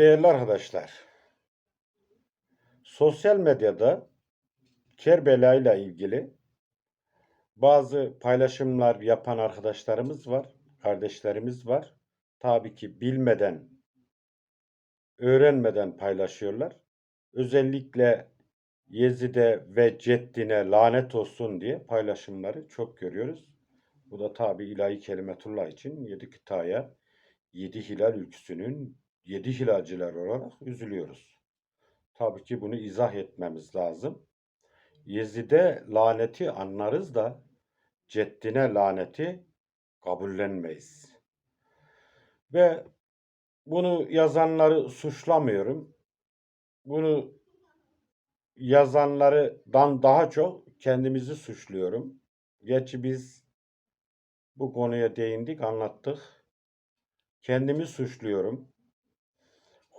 Değerli arkadaşlar, sosyal medyada Kerbela ile ilgili bazı paylaşımlar yapan arkadaşlarımız var, kardeşlerimiz var. Tabii ki bilmeden, öğrenmeden paylaşıyorlar. Özellikle Yezid'e ve Ceddin'e lanet olsun diye paylaşımları çok görüyoruz. Bu da tabii ilahi kelimetullah için yedi kıtaya, yedi hilal ülküsünün yedi hilalciler olarak üzülüyoruz. Tabii ki bunu izah etmemiz lazım. Yezid'e laneti anlarız da Ceddin'e laneti kabullenmeyiz. Ve bunu yazanları suçlamıyorum. Bunu yazanlardan daha çok kendimizi suçluyorum. Gerçi biz bu konuya değindik, anlattık. Kendimi suçluyorum.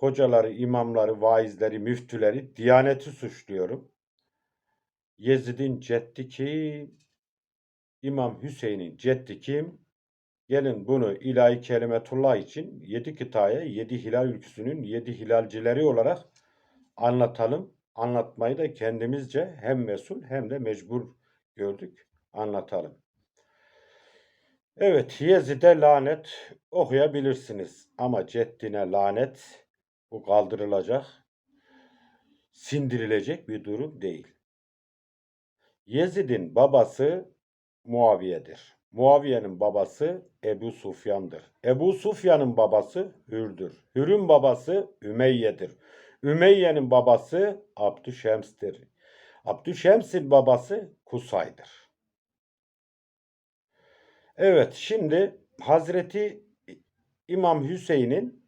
Hocaları, imamları, vaizleri, müftüleri, diyaneti suçluyorum. Yezid'in ceddi kim? İmam Hüseyin'in ceddi kim? Gelin bunu ilahi kelimetullah için yedi kıtaya, yedi hilal ülküsünün yedi hilalcileri olarak anlatalım. Anlatmayı da kendimizce hem mesul hem de mecbur gördük. Anlatalım. Evet, Yezid'e lanet okuyabilirsiniz. Ama Ceddin'e lanet bu kaldırılacak, sindirilecek bir durum değil. Yezid'in babası Muaviye'dir. Muaviye'nin babası Ebu Sufyan'dır. Ebu Sufyan'ın babası Hür'dür. Hür'ün babası Ümeyye'dir. Ümeyye'nin babası Abdüşems'tir. Abdüşems'in babası Kusay'dır. Evet, şimdi Hazreti İmam Hüseyin'in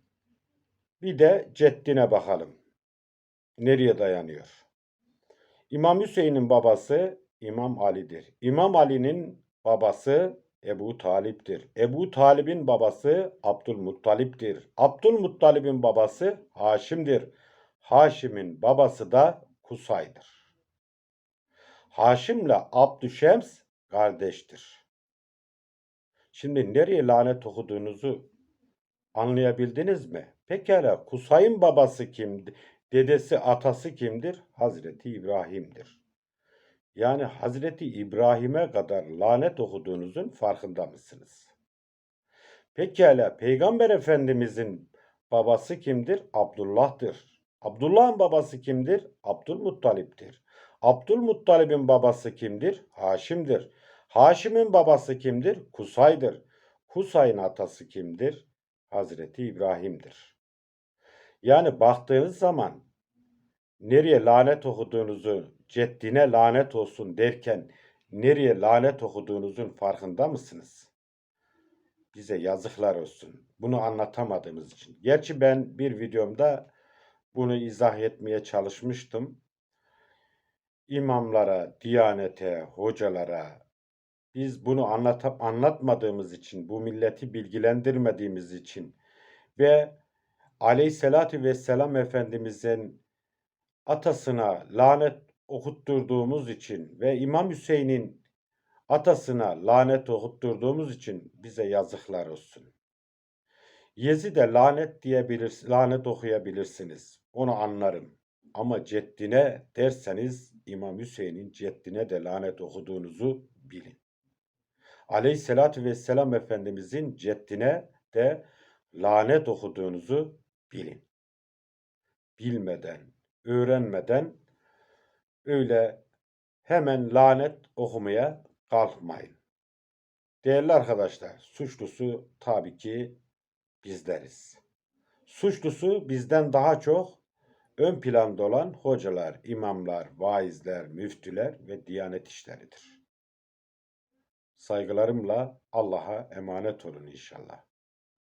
bir de ceddine bakalım. Nereye dayanıyor? İmam Hüseyin'in babası İmam Ali'dir. İmam Ali'nin babası Ebu Talip'tir. Ebu Talib'in babası Abdülmuttalip'tir. Abdülmuttalib'in babası Haşim'dir. Haşim'in babası da Kusay'dır. Haşim'le Abdüşems kardeştir. Şimdi nereye lanet okuduğunuzu anlayabildiniz mi? Pekala Kusay'ın babası kimdir? Dedesi, atası kimdir? Hazreti İbrahim'dir. Yani Hazreti İbrahim'e kadar lanet okuduğunuzun farkında mısınız? Pekala Peygamber Efendimizin babası kimdir? Abdullah'tır. Abdullah'ın babası kimdir? Abdülmuttalip'tir. Abdülmuttalib'in babası kimdir? Haşim'dir. Haşim'in babası kimdir? Kusay'dır. Kusay'ın atası kimdir? Hazreti İbrahim'dir. Yani baktığınız zaman nereye lanet okuduğunuzu ceddine lanet olsun derken nereye lanet okuduğunuzun farkında mısınız? Bize yazıklar olsun. Bunu anlatamadığımız için. Gerçi ben bir videomda bunu izah etmeye çalışmıştım. İmamlara, diyanete, hocalara biz bunu anlat anlatmadığımız için, bu milleti bilgilendirmediğimiz için ve Aleyhisselatü Vesselam Efendimizin atasına lanet okutturduğumuz için ve İmam Hüseyin'in atasına lanet okutturduğumuz için bize yazıklar olsun. Yezid'e lanet diyebilir, lanet okuyabilirsiniz. Onu anlarım. Ama ceddine derseniz İmam Hüseyin'in ceddine de lanet okuduğunuzu bilin. Aleyhisselatü Vesselam Efendimizin ceddine de lanet okuduğunuzu bilin. Bilmeden, öğrenmeden öyle hemen lanet okumaya kalkmayın. Değerli arkadaşlar, suçlusu tabii ki bizleriz. Suçlusu bizden daha çok ön planda olan hocalar, imamlar, vaizler, müftüler ve diyanet işleridir. Saygılarımla Allah'a emanet olun inşallah.